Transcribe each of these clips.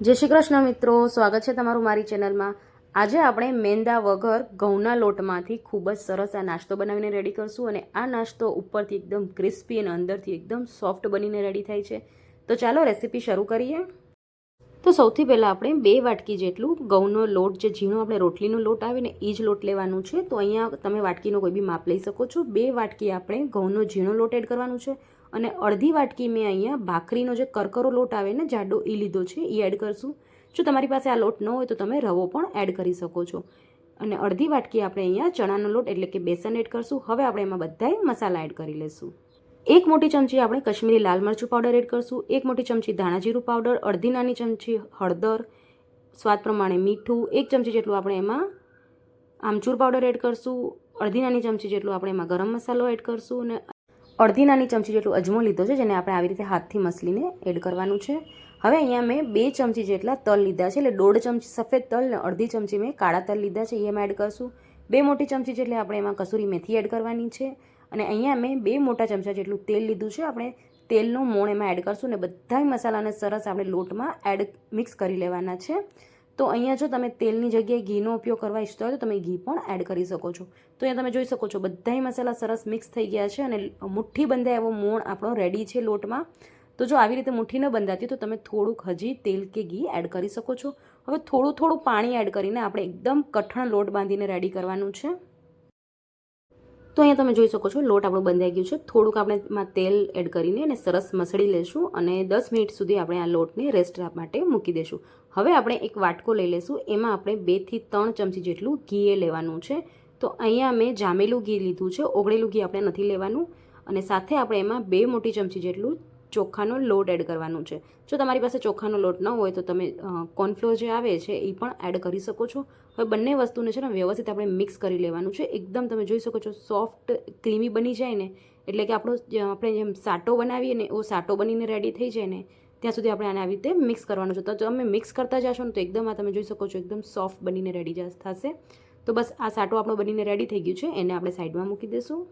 જય શ્રી કૃષ્ણ મિત્રો, સ્વાગત છે તમારું મારી ચેનલમાં. આજે આપણે મેંદા વગર ઘઉંના લોટમાંથી ખૂબ જ સરસ આ નાસ્તો બનાવીને રેડી કરશું અને આ નાસ્તો ઉપરથી એકદમ ક્રિસ્પી અને અંદરથી એકદમ સોફ્ટ બનીને રેડી થાય છે. તો ચાલો રેસીપી શરૂ કરીએ. તો સૌથી પહેલાં આપણે બે વાટકી જેટલું ઘઉંનો લોટ, જે ઝીણો આપણે રોટલીનો લોટ આવે ને એ જ લોટ લેવાનું છે. તો અહીંયા તમે વાટકીનો કોઈ બી માપ લઈ શકો છો. બે વાટકી આપણે ઘઉંનો ઝીણો લોટ એડ કરવાનું છે. અને અડધી વાટકી મેં અહીંયા ભાખરીનો જે કરકરો લોટ આવે ને જાડો એ લીધો છે એ એડ કરશું. જો તમારી પાસે આ લોટ ન હોય તો તમે રવો પણ એડ કરી શકો છો. અને અડધી વાટકી આપણે અહીંયા ચણાનો લોટ એટલે કે બેસન એડ કરશું. હવે આપણે એમાં બધાય મસાલા એડ કરી લઈશું એક મોટી ચમચી આપણે કશ્મીરી લાલ મરચું પાવડર એડ કરશું. એક મોટી ચમચી ધાણા પાવડર અડધી નાની ચમચી હળદર, સ્વાદ પ્રમાણે મીઠું, એક ચમચી જેટલું આપણે એમાં આમચૂર પાવડર એડ કરશું. અડધી નાની ચમચી જેટલું આપણે એમાં ગરમ મસાલો એડ કરશું અને અડધી નાની ચમચી જેટલું અજમો લીધો છે, જેને આપણે આવી રીતે હાથથી મસલીને એડ કરવાનું છે. હવે અહીંયા મેં બે ચમચી જેટલા તલ લીધા છે, એટલે દોઢ ચમચી સફેદ તલ ને અડધી ચમચી મેં કાળા તલ લીધા છે એ એમાં એડ કરશું. બે મોટી ચમચી જેટલી આપણે એમાં કસૂરી મેથી એડ કરવાની છે, અને અહીંયા મેં બે મોટા ચમચા જેટલું તેલ લીધું છે, આપણે તેલનું મોણ એમાં એડ કરશું, ને બધા મસાલાને સરસ આપણે લોટમાં એડ મિક્સ કરી લેવાના છે. તો અહીંયા જો તમે તેલની જગ્યાએ ઘીનો ઉપયોગ કરવા ઈચ્છતા હોય તો તમે ઘી પણ એડ કરી શકો છો. તો અહીંયા તમે જોઈ શકો છો, બધાય મસાલા સરસ મિક્સ થઈ ગયા છે અને મુઠ્ઠી બંધાય એવો મોણ આપણો રેડી છે લોટમાં. તો જો આવી રીતે મુઠ્ઠી ન બંધાતી તો તમે થોડુંક હજી તેલ કે ઘી એડ કરી શકો છો. હવે થોડું થોડું પાણી એડ કરીને આપણે એકદમ કઠણ લોટ બાંધીને રેડી કરવાનું છે. તો અહીંયા તમે જોઈ શકો છો, લોટ આપણું બંધાઈ ગયું છે. થોડુંક આપણે એમાં તેલ એડ કરીને અને સરસ મસળી લેશું અને દસ મિનિટ સુધી આપણે આ લોટને રેસ્ટ માટે મૂકી દઈશું હવે આપણે એક વાટકો લઈ લઈશું એમાં આપણે બેથી ત્રણ ચમચી જેટલું ઘી એ લેવાનું છે. તો અહીંયા મેં જામેલું ઘી લીધું છે. ઓગળેલું ઘી આપણે નથી લેવાનું. અને સાથે આપણે એમાં બે મોટી ચમચી જેટલું ચોખાનો લોટ એડ કરવાનું છે. જો તમારી પાસે ચોખાનો લોટ ન હોય તો તમે કોર્નફ્લોર જે આવે છે એ પણ એડ કરી શકો છો. હવે બંને વસ્તુને છે ને વ્યવસ્થિત આપણે મિક્સ કરી લેવાનું છે. એકદમ તમે જોઈ શકો છો સોફ્ટ, ક્રીમી બની જાય ને, એટલે કે આપણો આપણે જેમ સાટો બનાવીએ ને એવો સાટો બનીને રેડી થઈ જાય ને, ત્યાં સુધી આપણે આને આવી રીતે મિક્સ કરવાનું છે. તો તમે મિક્સ કરતા જશો ને તો એકદમ આ તમે જોઈ શકો છો એકદમ સોફ્ટ બનીને રેડી થશે. તો બસ આ સાટો આપણો બનીને રેડી થઈ ગયું છે. એને આપણે સાઈડમાં મૂકી દઈશું.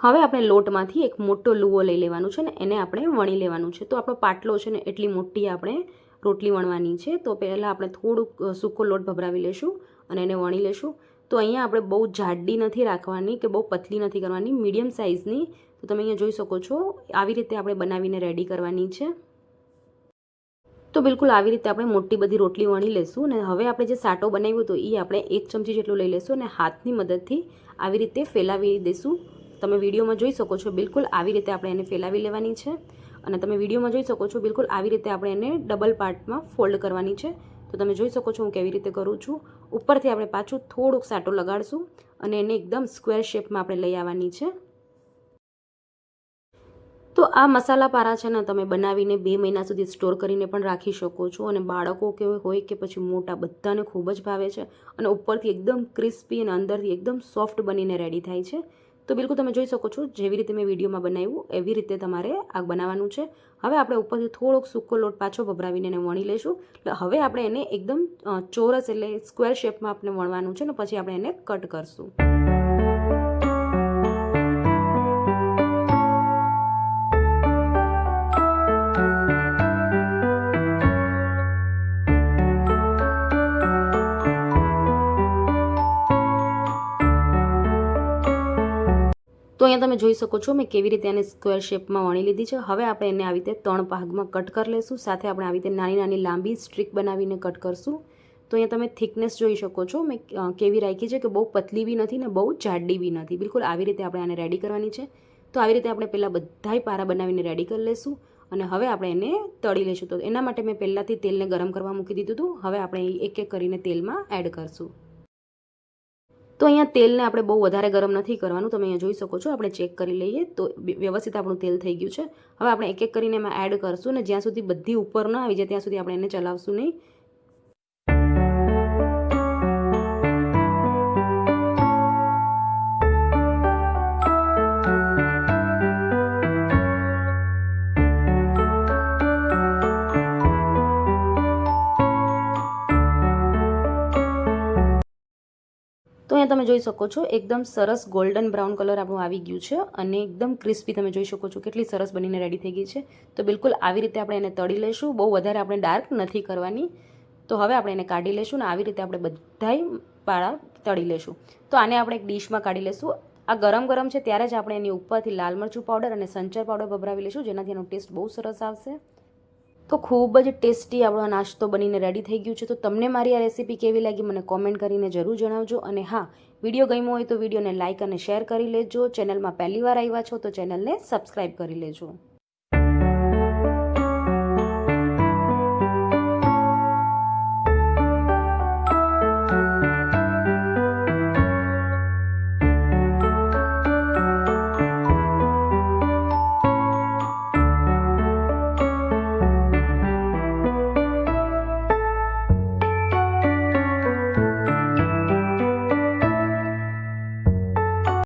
હવે આપણે લોટમાંથી એક મોટો લુવો લઈ લેવાનું છે ને એને આપણે વણી લેવાનું છે. તો આપણો પાટલો છે ને એટલી મોટી આપણે રોટલી વણવાની છે. તો પહેલાં આપણે થોડુંક સૂકો લોટ ભભરાવી લેશું અને એને વણી લેશું. તો અહીંયા આપણે બહુ જાડી નથી રાખવાની કે બહુ પતલી નથી કરવાની, મીડિયમ સાઇઝની. તો તમે અહીંયા જોઈ શકો છો, આવી રીતે આપણે બનાવીને રેડી કરવાની છે. તો બિલકુલ આવી રીતે આપણે મોટી બધી રોટલી વણી લેશું અને હવે આપણે જે સાટો બનાવ્યો હતો એ આપણે એક ચમચી જેટલું લઈ લેશું અને હાથની મદદથી આવી રીતે ફેલાવી દઈશું તમે વિડીયોમાં જોઈ શકો છો બિલકુલ આવી રીતે આપણે એને ફેલાવી લેવાની છે. અને તમે વિડીયોમાં જોઈ શકો છો બિલકુલ આવી રીતે આપણે એને ડબલ પાર્ટમાં ફોલ્ડ કરવાની છે. તો તમે જોઈ શકો છો હું કેવી રીતે કરું છું. ઉપરથી આપણે પાછું થોડુંક સાટો લગાડશું અને એને એકદમ સ્ક્વેર શેપમાં આપણે લઈ આવવાની છે. તો આ મસાલા પારા છે ને તમે બનાવીને બે મહિના સુધી સ્ટોર કરીને પણ રાખી શકો છો અને બાળકો કે હોય કે પછી મોટા બધાને ખૂબ જ ભાવે છે. અને ઉપરથી એકદમ ક્રિસ્પી અને અંદરથી એકદમ સોફ્ટ બનીને રેડી થાય છે. તો બિલકુલ તમે જોઈ શકો છો, જેવી રીતે મેં વિડીયોમાં બનાવ્યું, એવી રીતે તમારે આ બનાવવાનું છે. હવે આપણે ઉપરથી થોડોક સૂકો લોટ પાછો ભભરાવીને એને વણી લઈશું. એટલે હવે આપણે એને એકદમ ચોરસ એટલે સ્ક્વેર શેપમાં આપણે વણવાનું છે ને, પછી આપણે એને કટ કરશું. તો અહીંયા તમે જોઈ શકો છો, મેં કેવી રીતે એને સ્ક્વેર શેપમાં વણી લીધી છે. હવે આપણે એને આવી રીતે ત્રણ ભાગમાં કટ કરી લઈશું સાથે આપણે આવી રીતે નાની નાની લાંબી સ્ટ્રીક બનાવીને કટ કરશું. તો અહીંયા તમે થિકનેસ જોઈ શકો છો. મેં કેવી રાખી છે કે બહુ પતલી બી નથી ને બહુ જાડી બી નથી. બિલકુલ આવી રીતે આપણે આને રેડી કરવાની છે. તો આવી રીતે આપણે પહેલાં બધાય પારા બનાવીને રેડી કરી લઈશું અને હવે આપણે એને તળી લઈશું તો એના માટે મેં પહેલાંથી તેલને ગરમ કરવા મૂકી દીધું હતું. હવે આપણે એક એક કરીને તેલમાં એડ કરશું. તો અહીંયા તેલને આપણે બહુ વધારે ગરમ નથી કરવાનું. તમે અહીંયા જોઈ શકો છો, આપણે ચેક કરી લઈએ. તો વ્યવસ્થિત આપણું તેલ થઈ ગયું છે. હવે આપણે એક એક કરીને એમાં એડ કરશું ને જ્યાં સુધી બધી ઉપર ન આવી જાય ત્યાં સુધી આપણે એને ચલાવશું નહીં. અહીંયા તમે જોઈ શકો છો, એકદમ સરસ ગોલ્ડન બ્રાઉન કલર આપણું આવી ગયું છે અને એકદમ ક્રિસ્પી તમે જોઈ શકો છો કેટલી સરસ બનીને રેડી થઈ ગઈ છે. તો બિલકુલ આવી રીતે આપણે એને તળી લઈશું બહુ વધારે આપણે ડાર્ક નથી કરવાની. તો હવે આપણે એને કાઢી લઈશું ને આવી રીતે આપણે બધાય પાળા તળી લઈશું તો આને આપણે એક ડીશમાં કાઢી લઈશું આ ગરમ ગરમ છે ત્યારે જ આપણે એની ઉપરથી લાલ મરચું પાવડર અને સંચર પાવડર ભભરાવી લઈશું જેનાથી એનો ટેસ્ટ બહુ સરસ આવશે. તો ખૂબ જ ટેસ્ટી આપણો નાસ્તો બનીને રેડી થઈ ગયું છે. તો તમને મારી આ રેસીપી કેવી લાગી મને કોમેન્ટ કરીને જરૂર જણાવજો. અને હા વીડિયો ગમ્યો હોય તો વિડીયોને લાઇક અને શેર કરી લેજો. ચેનલમાં પહેલી વાર આવ્યા છો તો ચેનલને સબસ્ક્રાઈબ કરી લેજો.